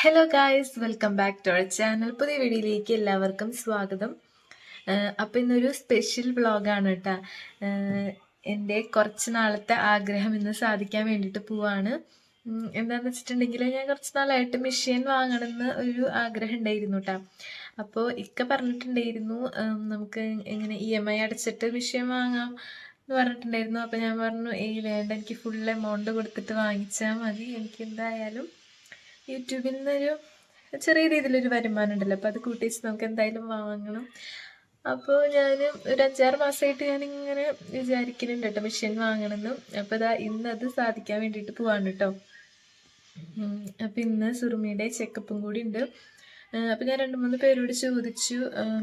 Hello guys welcome back to our channel പുതിയ വീഡിയോയിലേക്ക് എല്ലാവർക്കും സ്വാഗതം. അപ്പോൾ ഇന്നൊരു സ്പെഷ്യൽ വ്ളോഗാണ് കേട്ടോ. എന്റെ കുറച്ച് നാളത്തെ ആഗ്രഹം ഇന്ന് സാധിക്കാൻ വേണ്ടിയിട്ട് പോവാണ്. എന്താണെന്ന് വെച്ചിട്ടുണ്ടെങ്കിൽ ഞാൻ കുറച്ച് നാളായിട്ട് മെഷീൻ വാങ്ങണമെന്ന് ഒരു ആഗ്രഹം ഉണ്ടായിരുന്നു കേട്ടോ. അപ്പോൾ ഇക്ക പറഞ്ഞിട്ടുണ്ടായിരുന്നു നമുക്ക് ഇങ്ങനെ ഇ എം ഐ അടച്ചിട്ട് മെഷീൻ വാങ്ങാം എന്ന് പറഞ്ഞിട്ടുണ്ടായിരുന്നു. അപ്പോൾ ഞാൻ പറഞ്ഞു ഏയ് വേണ്ട എനിക്ക് ഫുൾ എമൗണ്ട് കൊടുത്തിട്ട് വാങ്ങിച്ചാൽ മതി. എനിക്ക് എന്തായാലും യൂട്യൂബിൽ നിന്നൊരു ചെറിയ രീതിയിലൊരു വരുമാനം ഉണ്ടല്ലോ അപ്പോൾ അത് കൂട്ടിച്ച് നമുക്ക് എന്തായാലും വാങ്ങണം. അപ്പോൾ ഞാൻ ഒരു അഞ്ചാറ് മാസമായിട്ട് ഞാനിങ്ങനെ വിചാരിക്കുന്നുണ്ട് കേട്ടോ മെഷീൻ വാങ്ങണമെന്ന് അപ്പോൾ ഇതാ ഇന്ന് അത് സാധിക്കാൻ വേണ്ടിയിട്ട് പോവാണ് കേട്ടോ. അപ്പം ഇന്ന് സുറുമിയുടെ ചെക്കപ്പും കൂടി ഉണ്ട്. അപ്പോൾ ഞാൻ രണ്ട് മൂന്ന് പേരോട് ചോദിച്ചു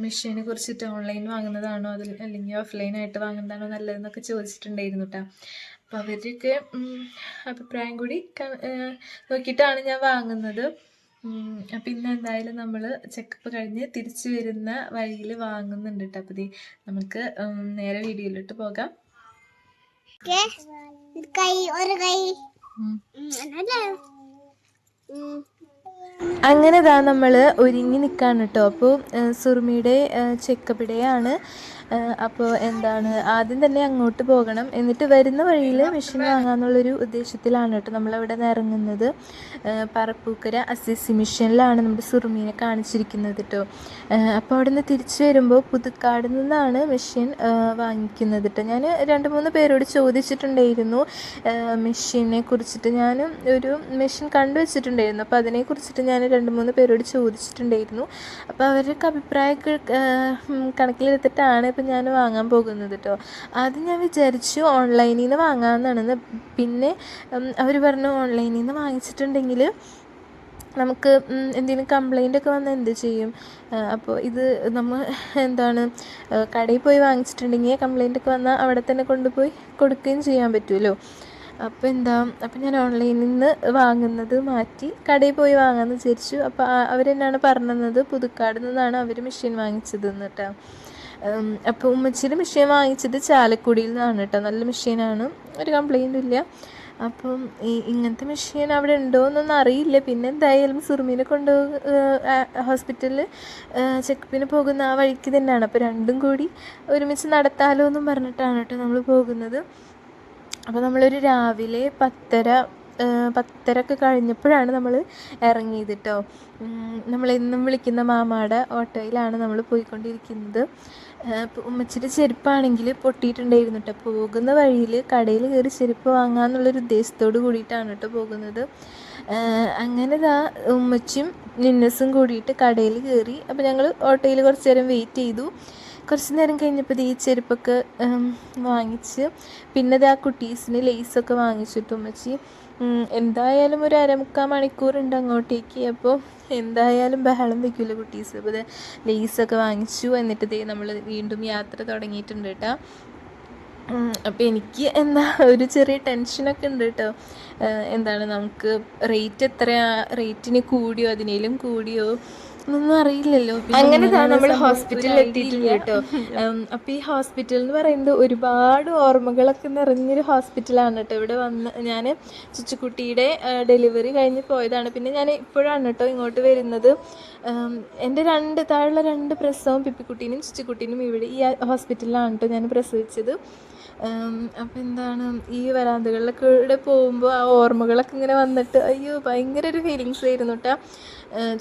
മെഷീനെ കുറിച്ചിട്ട് ഓൺലൈൻ വാങ്ങുന്നതാണോ അതിൽ അല്ലെങ്കിൽ ഓഫ്ലൈൻ ആയിട്ട് വാങ്ങുന്നതാണോ നല്ലതെന്നൊക്കെ ചോദിച്ചിട്ടുണ്ടായിരുന്നു കേട്ടോ. അപ്പോൾ അവരുടെയൊക്കെ അഭിപ്രായം കൂടി നോക്കിയിട്ടാണ് ഞാൻ വാങ്ങുന്നത്. അപ്പം ഇന്ന് എന്തായാലും നമ്മൾ ചെക്കപ്പ് കഴിഞ്ഞ് തിരിച്ചു വരുന്ന വഴിയിൽ വാങ്ങുന്നുണ്ട് കേട്ടോ അപ്പോൾ ദേ നമുക്ക് നേരെ വീഡിയോയിലോട്ട് പോകാം. കൈ ഒരു. അങ്ങനെ ഇതാ നമ്മൾ ഒരുങ്ങി നിൽക്കുകയാണ് കേട്ടോ അപ്പോൾ സുറുമിയുടെ ചെക്കപ്പ് ഡേ ആണ്. അപ്പോൾ എന്താണ്? ആദ്യം തന്നെ അങ്ങോട്ട് പോകണം. എന്നിട്ട് വരുന്ന വഴിയിൽ മെഷീൻ വാങ്ങാമെന്നുള്ളൊരു ഉദ്ദേശത്തിലാണ് കേട്ടോ നമ്മളവിടെ നിന്ന് ഇറങ്ങുന്നത് പറപ്പൂക്കര അസിസി മിഷനിലാണ് നമ്മുടെ സുറുമീനെ കാണിച്ചിരിക്കുന്നത് കേട്ടോ. അപ്പോൾ അവിടെ നിന്ന് തിരിച്ചു വരുമ്പോൾ പുതുക്കാട് നിന്നാണ് മെഷീൻ വാങ്ങിക്കുന്നത് കേട്ടോ. ഞാൻ രണ്ട് മൂന്ന് പേരോട് ചോദിച്ചിട്ടുണ്ടായിരുന്നു. മെഷീനെ കുറിച്ചിട്ട് ഞാൻ ഒരു മെഷീൻ കണ്ടുവച്ചിട്ടുണ്ടായിരുന്നു. അപ്പോൾ അതിനെക്കുറിച്ചിട്ട് ഞാൻ രണ്ട് മൂന്ന് പേരോട് ചോദിച്ചിട്ടുണ്ടായിരുന്നു. അപ്പോൾ അവരുടെ അഭിപ്രായമൊക്കെ കണക്കിലെടുത്തിട്ടാണ് ഇപ്പം ഞാൻ വാങ്ങാൻ പോകുന്നത് കേട്ടോ ആദ്യം ഞാൻ വിചാരിച്ചു ഓൺലൈനിൽ നിന്ന് വാങ്ങാമെന്നാണെന്ന് പിന്നെ അവർ പറഞ്ഞു ഓൺലൈനിൽ നിന്ന് വാങ്ങിച്ചിട്ടുണ്ടെങ്കിൽ നമുക്ക് എന്തെങ്കിലും കംപ്ലൈന്റ് ഒക്കെ വന്നാൽ എന്ത് ചെയ്യും? അപ്പോൾ ഇത് നമ്മൾ എന്താണ് കടയിൽ പോയി വാങ്ങിച്ചിട്ടുണ്ടെങ്കിൽ കംപ്ലൈന്റ് ഒക്കെ വന്നാൽ അവിടെ തന്നെ കൊണ്ടുപോയി കൊടുക്കുകയും ചെയ്യാൻ പറ്റുമല്ലോ. അപ്പോൾ എന്താ അപ്പോൾ ഞാൻ ഓൺലൈനിൽ നിന്ന് വാങ്ങുന്നത് മാറ്റി കടയിൽ പോയി വാങ്ങാമെന്ന് വിചാരിച്ചു. അപ്പോൾ അവരെന്നാണ് പറഞ്ഞത്? പുതുക്കാട് നിന്നാണ് അവർ മെഷീൻ വാങ്ങിച്ചത് കേട്ടോ അപ്പോൾ ഉമ്മച്ചിയുടെ മെഷീൻ വാങ്ങിച്ചത് ചാലക്കുടിയിൽ നിന്നാണ് കേട്ടോ. നല്ല മെഷീനാണ് ഒരു കംപ്ലൈന്റും ഇല്ല. അപ്പം ഈ ഇങ്ങനത്തെ മെഷീൻ അവിടെ ഉണ്ടോ എന്നൊന്നും അറിയില്ല. പിന്നെ എന്തായാലും സുറുമീനെ കൊണ്ട് ഹോസ്പിറ്റലിൽ ചെക്കപ്പിന് പോകുന്ന ആ വഴിക്ക് തന്നെയാണ്. അപ്പോൾ രണ്ടും കൂടി ഒരുമിച്ച് നടത്താലോ എന്നും പറഞ്ഞിട്ടാണ് കേട്ടോ നമ്മൾ പോകുന്നത്. അപ്പോൾ നമ്മളൊരു രാവിലെ പത്തര ആ, പത്തര ഒക്കെ കഴിഞ്ഞപ്പോഴാണ് നമ്മൾ ഇറങ്ങിയത് കേട്ടോ. നമ്മളെന്നും വിളിക്കുന്ന മാമാടെ ഓട്ടോയിലാണ് നമ്മൾ പോയിക്കൊണ്ടിരിക്കുന്നത്. ഉമ്മച്ചിയുടെ ചെരുപ്പാണെങ്കിൽ പൊട്ടിയിട്ടുണ്ടായിരുന്നു കേട്ടോ പോകുന്ന വഴിയിൽ കടയിൽ കയറി ചെരുപ്പ് വാങ്ങാമെന്നുള്ളൊരു ഉദ്ദേശത്തോട് കൂടിയിട്ടാണ് കേട്ടോ പോകുന്നത്. അങ്ങനെ ദാ ഉമ്മച്ചും നിന്നസും കൂടിയിട്ട് കടയിൽ കയറി. അപ്പോൾ ഞങ്ങൾ ഓട്ടോയിൽ കുറച്ച് നേരം വെയിറ്റ് ചെയ്തു. കുറച്ച് നേരം കഴിഞ്ഞപ്പോൾ ഈ ചെരുപ്പൊക്കെ വാങ്ങിച്ച്. പിന്നെ ഇത് ആ കുട്ടീസിന് ലേസൊക്കെ വാങ്ങിച്ചിട്ട് ഉമ്മച്ചി. എന്തായാലും ഒരു അരമുക്കാൽ മണിക്കൂറുണ്ട് അങ്ങോട്ടേക്ക്. അപ്പോൾ എന്തായാലും ബഹളം വെക്കില്ല കുട്ടീസ്. അപ്പോൾ ഇത് ലേസൊക്കെ വാങ്ങിച്ചു. എന്നിട്ട് ദേ നമ്മൾ വീണ്ടും യാത്ര തുടങ്ങിയിട്ടുണ്ട് കേട്ടോ. അപ്പോൾ എനിക്ക് എന്താ ഒരു ചെറിയ ടെൻഷനൊക്കെ ഉണ്ട് കേട്ടോ. എന്താണ് നമുക്ക് റേറ്റ് എത്രയാ? റേറ്റിന് കൂടിയോ? അതിനേലും കൂടിയോ? ഒന്നും അറിയില്ലല്ലോ. അങ്ങനെ നമ്മൾ ഹോസ്പിറ്റലിൽ എത്തിയിട്ടുണ്ട് കേട്ടോ. അപ്പൊ ഈ ഹോസ്പിറ്റൽ എന്ന് പറയുന്നത് ഒരുപാട് ഓർമ്മകളൊക്കെ നിറഞ്ഞൊരു ഹോസ്പിറ്റലാണ് കേട്ടോ. ഇവിടെ വന്ന് ഞാൻ ചുച്ചുക്കുട്ടിയുടെ ഡെലിവറി കഴിഞ്ഞ് പോയതാണ്. പിന്നെ ഞാൻ ഇപ്പോഴാണ് കേട്ടോ ഇങ്ങോട്ട് വരുന്നത്. എന്റെ രണ്ട് താഴെയുള്ള രണ്ട് പ്രസവം പിപ്പിക്കുട്ടീനും ചുച്ചുക്കുട്ടീനും ഇവിടെ ഈ ഹോസ്പിറ്റലിലാണ് കേട്ടോ ഞാൻ പ്രസവിച്ചത്. അപ്പം എന്താണ് ഈ വരാന്തകളിലൊക്കെ പോകുമ്പോൾ ആ ഓർമ്മകളൊക്കെ ഇങ്ങനെ വന്നിട്ട് അയ്യോ ഭയങ്കര ഒരു ഫീലിങ്സ് ആയിരുന്നു കേട്ടോ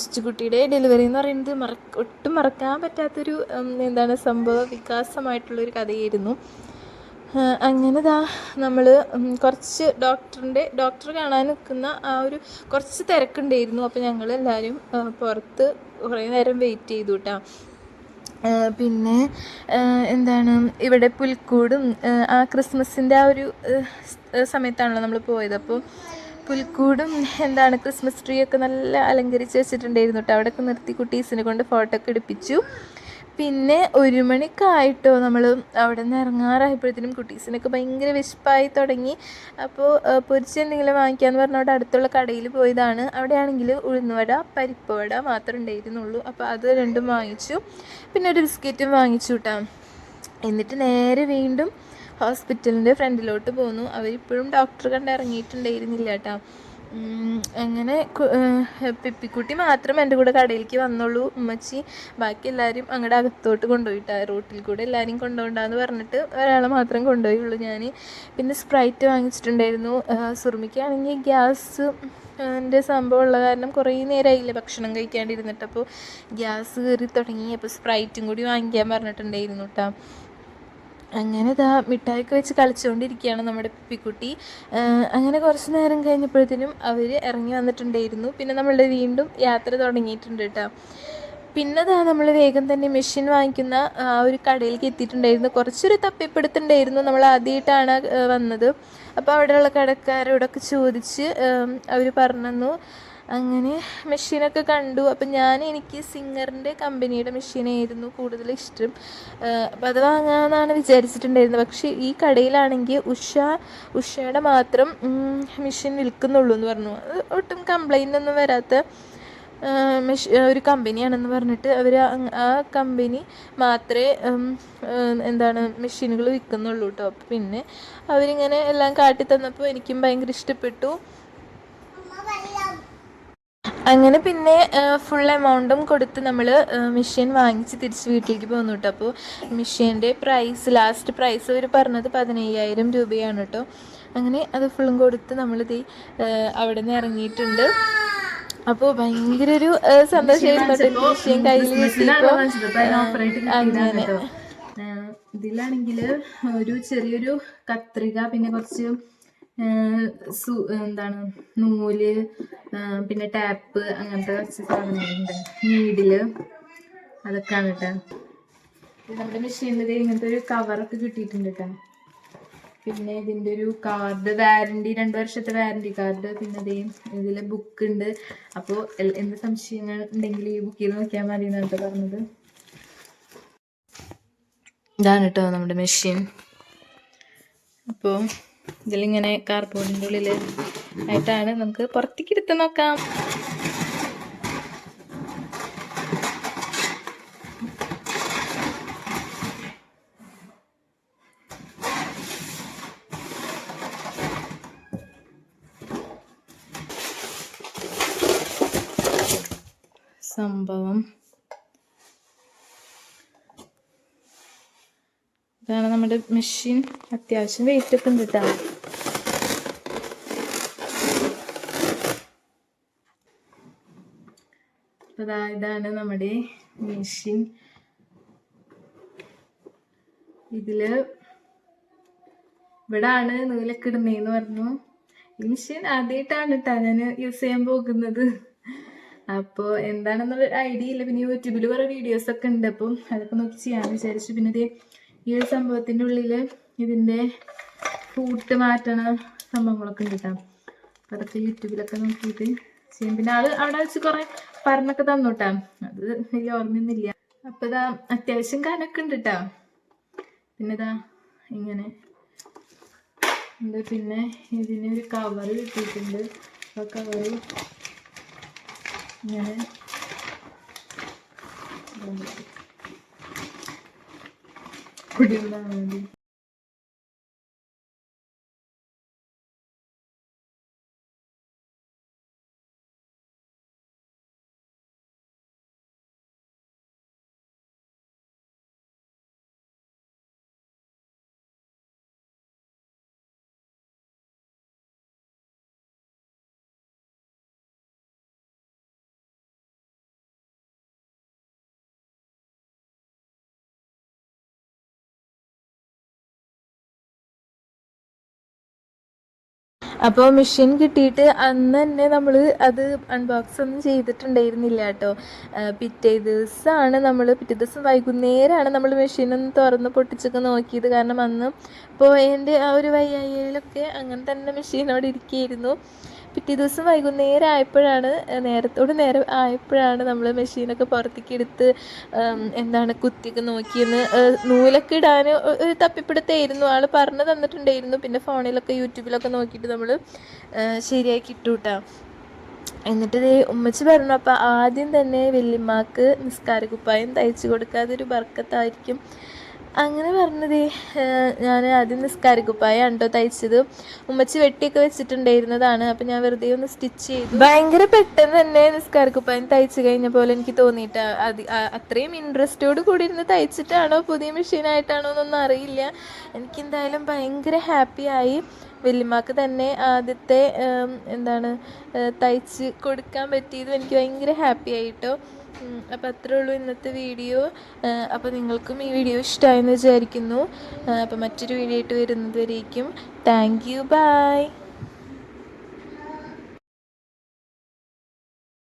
ചുച്ചുകുട്ടിയുടെ ഡെലിവറി എന്ന് പറയുന്നത് മറ ഒട്ടും മറക്കാൻ പറ്റാത്തൊരു എന്താണ് സംഭവ വികാസമായിട്ടുള്ളൊരു കഥയായിരുന്നു. അങ്ങനെ ദാ നമ്മൾ കുറച്ച് ഡോക്ടറിന്റെ ഡോക്ടർ കാണാൻ നിൽക്കുന്ന ആ ഒരു കുറച്ച് തിരക്കുണ്ടായിരുന്നു. അപ്പോൾ ഞങ്ങൾ എല്ലാവരും പുറത്ത് കുറേ നേരം വെയിറ്റ് ചെയ്തു കേട്ടോ പിന്നെ എന്താണ് ഇവിടെ പുൽക്കൂടും ആ, ക്രിസ്മസിന്റെ ആ ഒരു സമയത്താണല്ലോ നമ്മൾ പോയത്. അപ്പോൾ പുൽക്കൂടും എന്താണ് ക്രിസ്മസ് ട്രീ ഒക്കെ നല്ല അലങ്കരിച്ച് വെച്ചിട്ടുണ്ടായിരുന്നു കേട്ടോ അവിടെയൊക്കെ നിർത്തി കുട്ടീസിനെ കൊണ്ട് ഫോട്ടോ ഒക്കെ എടുപ്പിച്ചു. പിന്നെ ഒരു മണിക്കായിട്ടോ നമ്മൾ അവിടെ നിന്ന് ഇറങ്ങാറായപ്പോഴത്തേനും കുട്ടീസിനൊക്കെ ഭയങ്കര വിശപ്പായി തുടങ്ങി. അപ്പോൾ പൊരിച്ച് എന്തെങ്കിലും വാങ്ങിക്കാമെന്ന് പറഞ്ഞ അവിടെ അടുത്തുള്ള കടയിൽ പോയതാണ്. അവിടെയാണെങ്കിൽ ഉഴുന്നുവട പരിപ്പ് വട മാത്രമേ ഉണ്ടായിരുന്നുള്ളൂ. അപ്പോൾ അത് രണ്ടും വാങ്ങിച്ചു. പിന്നെ ഒരു ബിസ്ക്കറ്റും വാങ്ങിച്ചു കേട്ടോ എന്നിട്ട് നേരെ വീണ്ടും ഹോസ്പിറ്റലിന്റെ ഫ്രണ്ടിലോട്ട് പോന്നു. അവരിപ്പോഴും ഡോക്ടർ കണ്ട് ഇറങ്ങിയിട്ടുണ്ടായിരുന്നില്ല കേട്ടോ അങ്ങനെ പെപ്പിക്കുട്ടി മാത്രം എന്റെ കൂടെ കടയിലേക്ക് വന്നുള്ളൂ. ഉമ്മച്ചി ബാക്കി എല്ലാവരും അങ്ങോട്ട് അകത്തോട്ട് കൊണ്ടുപോയിട്ട്. റോട്ടിൽ കൂടെ എല്ലാവരും കൊണ്ടുപോകണ്ടെന്ന് പറഞ്ഞിട്ട് ഒരാളെ മാത്രം കൊണ്ടുപോയുള്ളൂ ഞാൻ പിന്നെ സ്പ്രൈറ്റ് വാങ്ങിച്ചിട്ടുണ്ടായിരുന്നു. സുർമിക്കാണെങ്കിൽ ഗ്യാസ് എന്റെ സംഭവം ഉള്ള കാരണം കുറേ നേരമായില്ലേ ഭക്ഷണം കഴിക്കാണ്ടിരുന്നിട്ട്. അപ്പോൾ ഗ്യാസ് കയറി തുടങ്ങി. അപ്പോൾ സ്പ്രൈറ്റും കൂടി വാങ്ങിക്കാൻ പറഞ്ഞിട്ടുണ്ടായിരുന്നു കേട്ടോ. അങ്ങനെ ഇതാ മിഠായിക്ക് വെച്ച് കളിച്ചുകൊണ്ടിരിക്കുകയാണ് നമ്മുടെ പിപ്പിക്കുട്ടി അങ്ങനെ കുറച്ച് നേരം കഴിഞ്ഞപ്പോഴത്തേനും അവർ ഇറങ്ങി വന്നിട്ടുണ്ടായിരുന്നു. പിന്നെ നമ്മളുടെ വീണ്ടും യാത്ര തുടങ്ങിയിട്ടുണ്ട് കേട്ടോ. പിന്നെ ദാ നമ്മൾ വേഗം തന്നെ മെഷീൻ വാങ്ങിക്കുന്ന ആ ഒരു കടയിലേക്ക് എത്തിയിട്ടുണ്ടായിരുന്നു. കുറച്ചൊരു തപ്പിപ്പിടുത്തുണ്ടായിരുന്നു നമ്മൾ ആദ്യമായിട്ടാണ് വന്നത്. അപ്പോൾ അവിടെയുള്ള കടക്കാരോടൊക്കെ ചോദിച്ച് അവർ പറഞ്ഞു അങ്ങനെ മെഷീനൊക്കെ കണ്ടു. അപ്പം ഞാൻ എനിക്ക് സിംഗറിന്റെ കമ്പനിയുടെ മെഷീനായിരുന്നു കൂടുതൽ ഇഷ്ടം. അപ്പം അത് വാങ്ങാമെന്നാണ് വിചാരിച്ചിട്ടുണ്ടായിരുന്നത്. പക്ഷേ ഈ കടയിലാണെങ്കിൽ ഉഷ ഉഷയുടെ മാത്രം മെഷീൻ വിൽക്കുന്നുള്ളൂ എന്ന് പറഞ്ഞു. അത് ഒട്ടും കംപ്ലൈന്റ് ഒന്നും വരാത്ത മെഷീ ഒരു കമ്പനിയാണെന്ന് പറഞ്ഞിട്ട് അവർ ആ കമ്പനി മാത്രമേ എന്താണ് മെഷീനുകൾ വിൽക്കുന്നുള്ളൂ കേട്ടോ പിന്നെ അവരിങ്ങനെ എല്ലാം കാട്ടി തന്നപ്പോൾ എനിക്കും ഭയങ്കര ഇഷ്ടപ്പെട്ടു. അങ്ങനെ പിന്നെ ഫുൾ എമൗണ്ടും കൊടുത്ത് നമ്മൾ മെഷീൻ വാങ്ങിച്ച് തിരിച്ച് വീട്ടിലേക്ക് പോന്നു കേട്ടോ അപ്പോൾ മെഷീന്റെ പ്രൈസ് ലാസ്റ്റ് പ്രൈസ് അവർ പറഞ്ഞത് പതിനയ്യായിരം രൂപയാണ് കേട്ടോ അങ്ങനെ അത് ഫുള്ളും കൊടുത്ത് നമ്മളിത് അവിടെ നിന്ന് ഇറങ്ങിയിട്ടുണ്ട്. അപ്പോൾ ഭയങ്കര ഒരു സന്തോഷമായിരുന്നു കേട്ടോ മെഷീൻ കയ്യിൽ കിട്ടിയപ്പോൾ അങ്ങനെ. ഇതിലാണെങ്കിൽ ഒരു ചെറിയൊരു കത്രിക പിന്നെ കുറച്ച് സു- എന്താണ് നൂൽ പിന്നെ ടാപ്പ് അങ്ങനത്തെ കുറച്ച് സാധനങ്ങളുണ്ട്. നീഡിൽ അതൊക്കെയാണ് കേട്ടോ നമ്മുടെ മെഷീനിൽ ഇങ്ങനത്തെ ഒരു കവറൊക്കെ കിട്ടിയിട്ടുണ്ട് കേട്ടോ പിന്നെ ഇതിന്റെ ഒരു കാർഡ് വാരണ്ടി രണ്ട് വർഷത്തെ വാരണ്ടി കാർഡ് പിന്നെ അതേ ഇതിൽ ബുക്ക് ഉണ്ട് അപ്പോൾ എന്ത് സംശയങ്ങൾ ഉണ്ടെങ്കിൽ ഈ ബുക്ക് ചെയ്ത് നോക്കിയാൽ മതി എന്നാണ് പറഞ്ഞത്. ഇതാണ് കേട്ടോ നമ്മുടെ മെഷീൻ. അപ്പോൾ ഇതിലിങ്ങനെ കാർബോർഡിന്റെ ഉള്ളിൽ ആയിട്ടാണ് നമുക്ക് പുറത്തേക്ക് എടുത്ത് നോക്കാം സംഭവം ഇതാണ് നമ്മുടെ മെഷീൻ അത്യാവശ്യം വെയിറ്റ് ഒക്കെ ഉണ്ട് ഇതാണ് നമ്മുടെ മെഷീൻ ഇതിൽ ഇവിടെ ആണ് നൂലൊക്കെ ഇടുന്നേന്ന് പറഞ്ഞു. ഈ മെഷീൻ ആദ്യമായിട്ടാണ് കേട്ടോ ഞാൻ യൂസ് ചെയ്യാൻ പോകുന്നത്. അപ്പോ എന്താണെന്നുള്ള ഐഡിയ ഇല്ല. പിന്നെ യൂട്യൂബിൽ കുറേ വീഡിയോസ് ഒക്കെ ഉണ്ട്. അപ്പം അതൊക്കെ നോക്കി ചെയ്യാമെന്ന് വിചാരിച്ചു. പിന്നെ ഇത് ഈ ഒരു സംഭവത്തിന്റെ ഉള്ളിൽ ഇതിന്റെ ഫ്രൂട്ട് മാറ്റണ സംഭവങ്ങളൊക്കെ ഉണ്ട് കേട്ടോ അപ്പം അതൊക്കെ യൂട്യൂബിലൊക്കെ നോക്കിയിട്ട് ചെയ്യും. പിന്നെ ആൾ അവിടെ വെച്ച് കുറേ പറഞ്ഞൊക്കെ തന്നു കേട്ടോ അത് വലിയ ഓർമ്മയൊന്നുമില്ല. അപ്പം ഇതാ അത്യാവശ്യം കനൊക്കെ ഉണ്ട് കേട്ടോ പിന്നെ ഇതാ ഇങ്ങനെ ഉണ്ട്. പിന്നെ ഇതിന് ഒരു കവർ കിട്ടിയിട്ടുണ്ട്. ആ കവർ ഇങ്ങനെ പൊടിയുണ്ടാകാൻ വേണ്ടി അപ്പോൾ മെഷീൻ കിട്ടിയിട്ട് അന്ന് തന്നെ നമ്മൾ അത് അൺബോക്സ് ഒന്നും ചെയ്തിട്ടുണ്ടായിരുന്നില്ല കേട്ടോ. പിറ്റേ ദിവസമാണ് നമ്മൾ പിറ്റേ ദിവസം വൈകുന്നേരമാണ് നമ്മൾ മെഷീൻ ഒന്ന് തുറന്ന് പൊട്ടിച്ചൊക്കെ നോക്കിയത്. കാരണം അന്ന് പോയതിന്റെ ആ ഒരു വയ്യായിലൊക്കെ അങ്ങനെ തന്നെ മെഷീനോട് ഇരിക്കുകയായിരുന്നു പിറ്റേ ദിവസം വൈകുന്നേരം ആയപ്പോഴാണ് നേരത്തോട് നേരം ആയപ്പോഴാണ് നമ്മൾ മെഷീനൊക്കെ പുറത്തേക്ക് എടുത്ത് എന്താണ് കുത്തിയൊക്കെ നോക്കിയെന്ന് നൂലൊക്കെ ഇടാൻ ഒരു തപ്പിപ്പിടുത്തായിരുന്നു. ആൾ പറഞ്ഞു തന്നിട്ടുണ്ടായിരുന്നു. പിന്നെ ഫോണിലൊക്കെ യൂട്യൂബിലൊക്കെ നോക്കിയിട്ട് നമ്മൾ ശരിയാക്കി ഇട്ടു എന്നിട്ട് ഉമ്മച്ചി പറഞ്ഞു അപ്പോൾ ആദ്യം തന്നെ വെല്ലിമാക്ക് നിസ്കാര കുപ്പായം തയ്ച്ചു കൊടുക്കാതെ ഒരു ബർക്കത്തായിരിക്കും. അങ്ങനെ പറഞ്ഞത് ഞാൻ ആദ്യം നിസ്കാരക്കുപ്പായാണ് കേട്ടോ തയ്ച്ചത്. ഉമ്മച്ചി വെട്ടിയൊക്കെ വെച്ചിട്ടുണ്ടായിരുന്നതാണ്. അപ്പം ഞാൻ വെറുതെ ഒന്ന് സ്റ്റിച്ച് ചെയ്തു. ഭയങ്കര പെട്ടെന്ന് തന്നെ നിസ്കാരക്കുപ്പായം തയ്ച്ചു കഴിഞ്ഞ പോലെ എനിക്ക് തോന്നിയിട്ട് അത് അത്രയും ഇൻട്രസ്റ്റോട് കൂടി ഇരുന്ന് തയ്ച്ചിട്ടാണോ പുതിയ മെഷീനായിട്ടാണോ എന്നൊന്നും അറിയില്ല. എനിക്കെന്തായാലും ഭയങ്കര ആയി. വല്യമ്മക്ക് തന്നെ ആദ്യത്തെ എന്താണ് തയ്ച്ച് കൊടുക്കാൻ പറ്റിയതും എനിക്ക് ഭയങ്കര ഹാപ്പി ആയിട്ടോ. അപ്പോൾ അത്രേ ഉള്ളൂ ഇന്നത്തെ വീഡിയോ. അപ്പോൾ നിങ്ങൾക്കും ഈ വീഡിയോ ഇഷ്ടമായെന്ന് വിചാരിക്കുന്നു. അപ്പോൾ മറ്റൊരു വീഡിയോ ആയിട്ട് വരുന്നതുവരേക്കും താങ്ക് യു. ബൈ.